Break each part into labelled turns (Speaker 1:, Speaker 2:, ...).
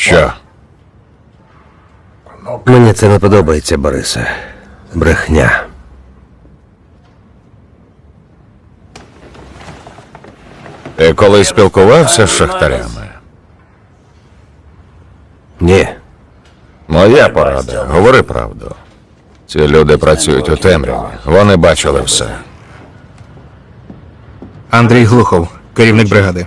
Speaker 1: Що?
Speaker 2: Мені це не подобається, Борисе. Брехня.
Speaker 1: Ти коли спілкувався з шахтарями?
Speaker 2: Ні.
Speaker 1: Моя порада. Говори правду. Ці люди працюють у темряві. Вони бачили все.
Speaker 3: Андрій Глухов, керівник бригади.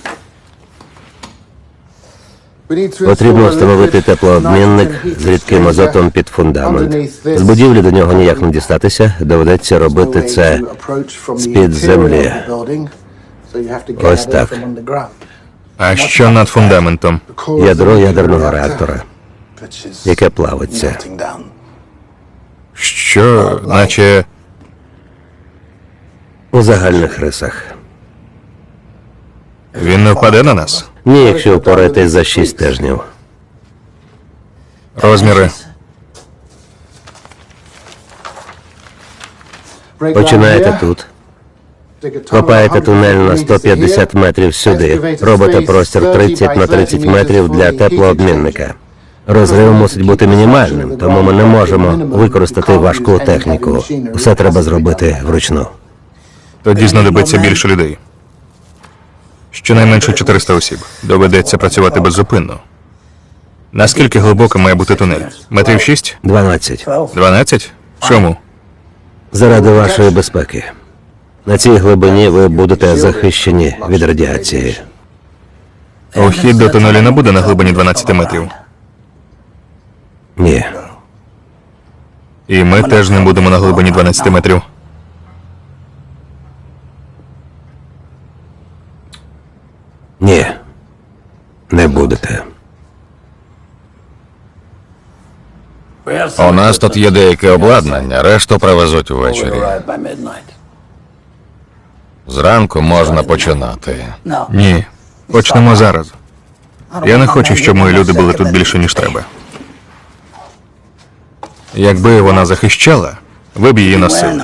Speaker 2: Потрібно встановити теплообмінник з рідким азотом під фундамент. З будівлі до нього ніяк не дістатися. Доведеться робити це з-під землі. Ось так.
Speaker 3: А що над фундаментом?
Speaker 2: Ядро ядерного реактора, яке плавиться.
Speaker 3: Що, наче
Speaker 2: У загальних рисах.
Speaker 3: він не впаде на нас?
Speaker 2: Ні, якщо впоратись за шість тижнів.
Speaker 3: Розміри.
Speaker 2: Починаєте тут. Копаєте тунель на 150 метрів сюди. Робите простір 30 на 30 метрів для теплообмінника. Розрив мусить бути мінімальним, тому ми не можемо використати важку техніку. Все треба зробити вручну.
Speaker 3: Тоді знадобиться більше людей. Щонайменше 400 осіб. Доведеться працювати беззупинно. Наскільки глибоко має бути тунель? Метрів 6?
Speaker 2: 12.
Speaker 3: 12? Чому?
Speaker 2: Заради вашої безпеки. На цій глибині ви будете захищені від радіації.
Speaker 3: Вхід до тунелю не буде на глибині 12 метрів.
Speaker 2: Ні.
Speaker 3: І ми теж не будемо на глибині 12 метрів.
Speaker 2: Ні. Не будете.
Speaker 1: У нас тут є деяке обладнання, решту привезуть ввечері. Зранку можна починати.
Speaker 3: Ні. Почнемо зараз. Я не хочу, щоб мої люди були тут більше, ніж треба. Якби вона захищала, ви б її носили.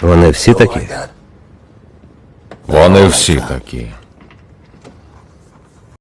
Speaker 2: Вони всі такі.
Speaker 1: Вони всі такі.